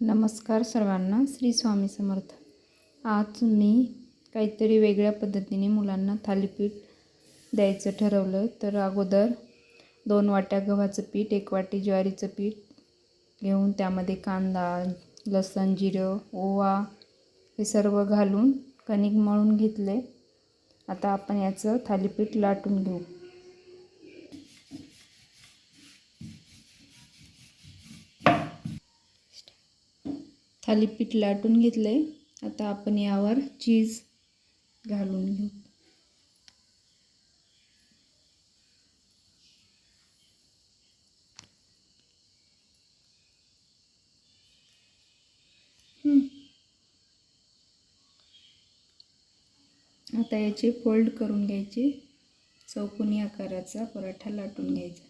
नमस्कार सर्वांना श्री स्वामी समर्थ. आज मी काहीतरी वेगळ्या पद्धतीने मुलांना थालीपीठ द्यायचं ठरवलं तर अगोदर दोन वाट्या गव्हाचं पीठ एक वाटी ज्वारीचं पीठ घेऊन त्यामध्ये कांदा लसण जिरं ओवा हे सर्व घालून कणिक मळून घेतले. आता आपण याचं थालीपीठ लाटून घेऊ. थालीपीठ लाटून घेतले आता आपण यावर चीज घालून घेऊ. आता याचे फोल्ड करून घ्यायचे. चौकोनी आकाराचा पराठा लाटून घ्यायचा.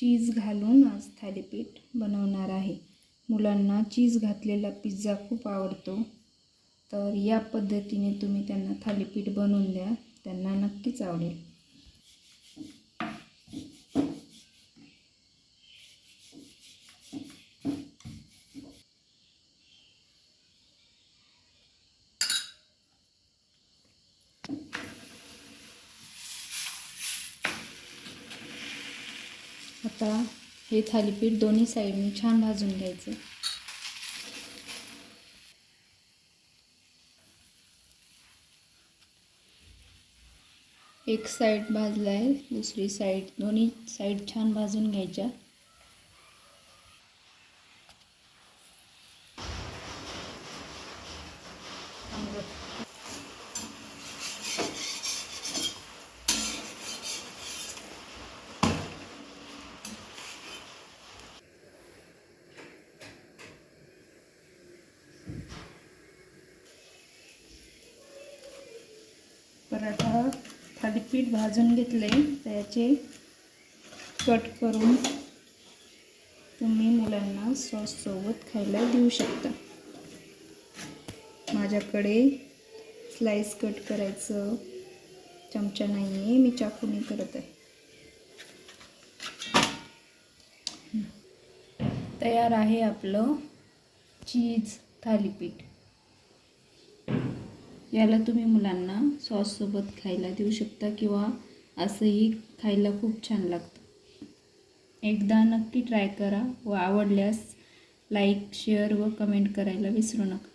चीज घालून आज थालीपीठ बनवणार आहे. मुलांना चीज घातलेला पिझ्झा खूप आवडतो. तर या पद्धतीने तुम्ही त्यांना थालीपीठ बनवून द्या. त्यांना नक्कीच आवडेल. आता हे थालीपीठ दोन्ही साईडने छान भाजून घ्यायचं. एक साईड भाजला आहे दुसरी साईड दोन्ही साईड छान भाजून घ्यायच्या. पराठा थालीपीठ भाजून घेतले. त्याचे कट करून तुम्ही मुलांना सॉससोबत खायला देऊ शकता. माझ्याकडे स्लाईस कट करायचं चमचा नाही आहे मी चाकूने करत आहे. तयार आहे आपलं चीज थालीपीठ. याला तुम्ही मुलांना सॉससोबत खायला देऊ शकता किंवा असंही खायला खूप छान लागतं. एकदा नक्की ट्राय करा व आवडल्यास लाईक शेअर व कमेंट करायला विसरू नका.